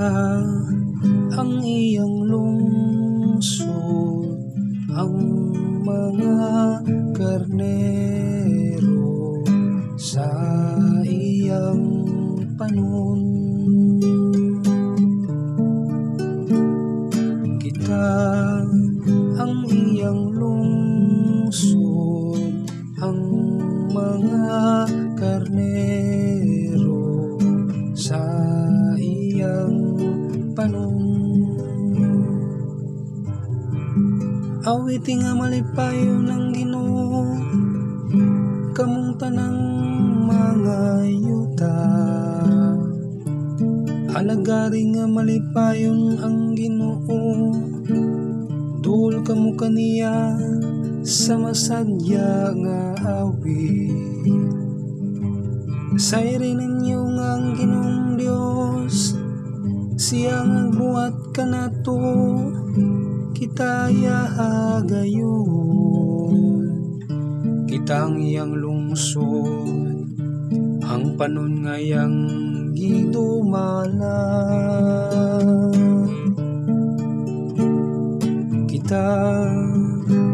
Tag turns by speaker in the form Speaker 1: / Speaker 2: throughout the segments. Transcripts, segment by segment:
Speaker 1: Ang iyang lungsod Ang mga karnero Sa iyang panon Kita Awiti nga malipayo ng Ginoo kamong tanang mga yuta. Alagari nga malipayon ang Ginoo Dul kamo kaniya sa masadya nga awi. Sayri ninyo nga ang Ginoong Dios Siya nga buhat ka na to Kita gayon Kitang iyang lungsod Ang panon ngayang gidumala. Kita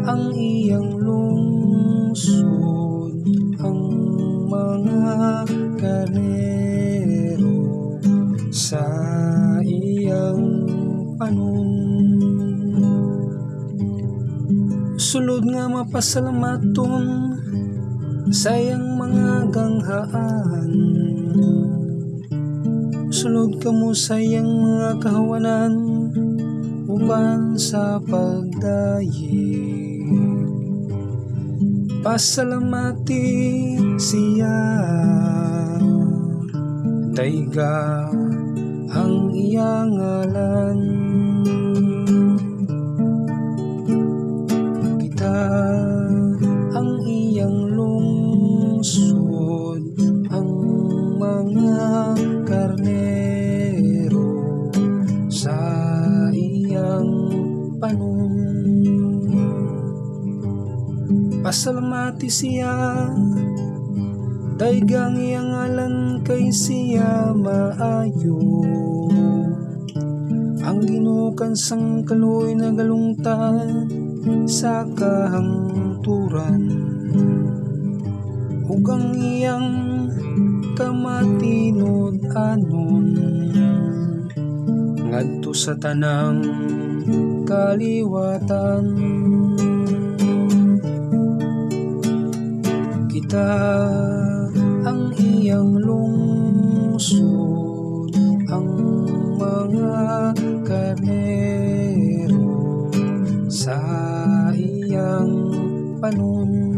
Speaker 1: ang iyang lungsod Ang mga karero. Sa iyang panon Sulod nga mapasalamaton Sayang mga ganghaan. Sulod ka mo sayang mga kahawanan Uban sa pagdayig Pasalamati siya Daiga ang iyang ngalan Pasalamati siya. Daigang iyang ngalan kay siya maayo. Ang ginukan sang kaloy na galungtan sa kahangturan ug ang iyang kamatinod anon. Ngadto sa tanang kaliwatan kita ang iyang lungsod ang mga karnero sa iyang panon